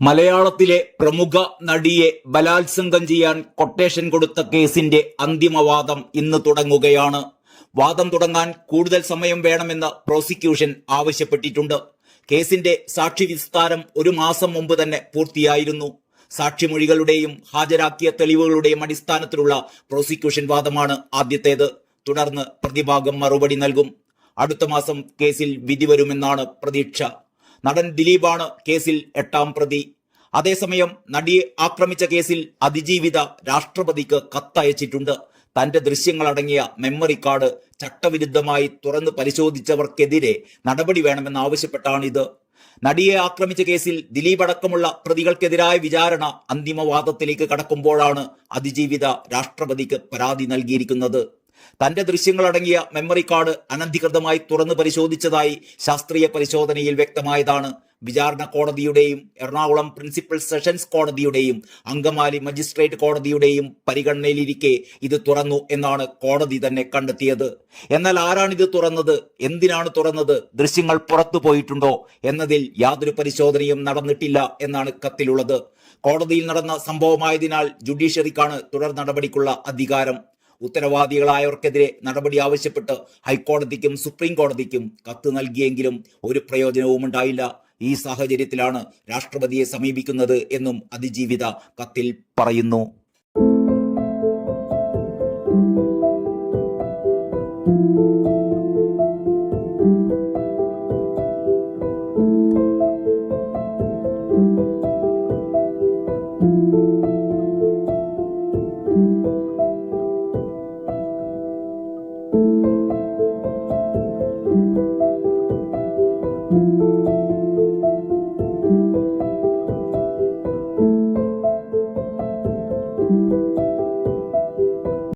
മലയാളത്തിലെ പ്രമുഖ നടിയെ ബലാത്സംഗം ചെയ്യാൻ കൊട്ടേഷൻ കൊടുത്ത കേസിന്റെ അന്തിമവാദം ഇന്ന് തുടങ്ങുകയാണ്. വാദം തുടങ്ങാൻ കൂടുതൽ സമയം വേണമെന്ന് പ്രോസിക്യൂഷൻ ആവശ്യപ്പെട്ടിട്ടുണ്ട്. കേസിന്റെ സാക്ഷി വിസ്താരം ഒരു മാസം മുമ്പ് തന്നെ പൂർത്തിയായിരുന്നു. സാക്ഷിമൊഴികളുടെയും ഹാജരാക്കിയ തെളിവുകളുടെയും അടിസ്ഥാനത്തിലുള്ള പ്രോസിക്യൂഷൻ വാദമാണ് ആദ്യത്തേത്. തുടർന്ന് പ്രതിഭാഗം മറുപടി നൽകും. അടുത്ത മാസം കേസിൽ വിധി വരുമെന്നാണ് പ്രതീക്ഷ. നടൻ ദിലീപാണ് കേസിൽ എട്ടാം പ്രതി. അതേസമയം നടിയെ ആക്രമിച്ച കേസിൽ അതിജീവിത രാഷ്ട്രപതിക്ക് കത്തയച്ചിട്ടുണ്ട്. തന്റെ ദൃശ്യങ്ങളടങ്ങിയ മെമ്മറി കാർഡ് ചട്ടവിരുദ്ധമായി തുറന്ന് പരിശോധിച്ചവർക്കെതിരെ നടപടി വേണമെന്നാവശ്യപ്പെട്ടാണിത് നടിയെ ആക്രമിച്ച കേസിൽ ദിലീപ് അടക്കമുള്ള പ്രതികൾക്കെതിരായ വിചാരണ അന്തിമവാദത്തിലേക്ക് കടക്കുമ്പോഴാണ് അതിജീവിത രാഷ്ട്രപതിക്ക് പരാതി നൽകിയിരിക്കുന്നത്. തന്റെ ദൃശ്യങ്ങളടങ്ങിയ മെമ്മറി കാർഡ് അനധികൃതമായി തുറന്നു പരിശോധിച്ചതായി ശാസ്ത്രീയ പരിശോധനയിൽ വ്യക്തമായതാണ്. വിചാരണ കോടതിയുടെയും എറണാകുളം പ്രിൻസിപ്പൽ സെഷൻസ് കോടതിയുടെയും അങ്കമാലി മജിസ്ട്രേറ്റ് കോടതിയുടെയും പരിഗണനയിലിരിക്കെ ഇത് തുറന്നു എന്നാണ് കോടതി തന്നെ കണ്ടെത്തിയത്. എന്നാൽ ആരാണിത് തുറന്നത്? എന്തിനാണ് തുറന്നത്? ദൃശ്യങ്ങൾ പുറത്തു പോയിട്ടുണ്ടോ? എന്നതിൽ യാതൊരു പരിശോധനയും നടന്നിട്ടില്ല എന്നാണ് കത്തിലുള്ളത്. കോടതിയിൽ നടന്ന സംഭവമായതിനാൽ ജുഡീഷ്യറിക്കാണ് തുടർ നടപടിക്കുള്ള അധികാരം. ഉത്തരവാദികളായവർക്കെതിരെ നടപടി ആവശ്യപ്പെട്ട് ഹൈക്കോടതിക്കും സുപ്രീം കോടതിക്കും കത്ത് നൽകിയെങ്കിലും ഒരു പ്രയോജനവും ഉണ്ടായില്ല. ഈ സാഹചര്യത്തിലാണ് രാഷ്ട്രപതിയെ സമീപിക്കുന്നത് എന്നും അതിജീവിത കത്തിൽ പറയുന്നു.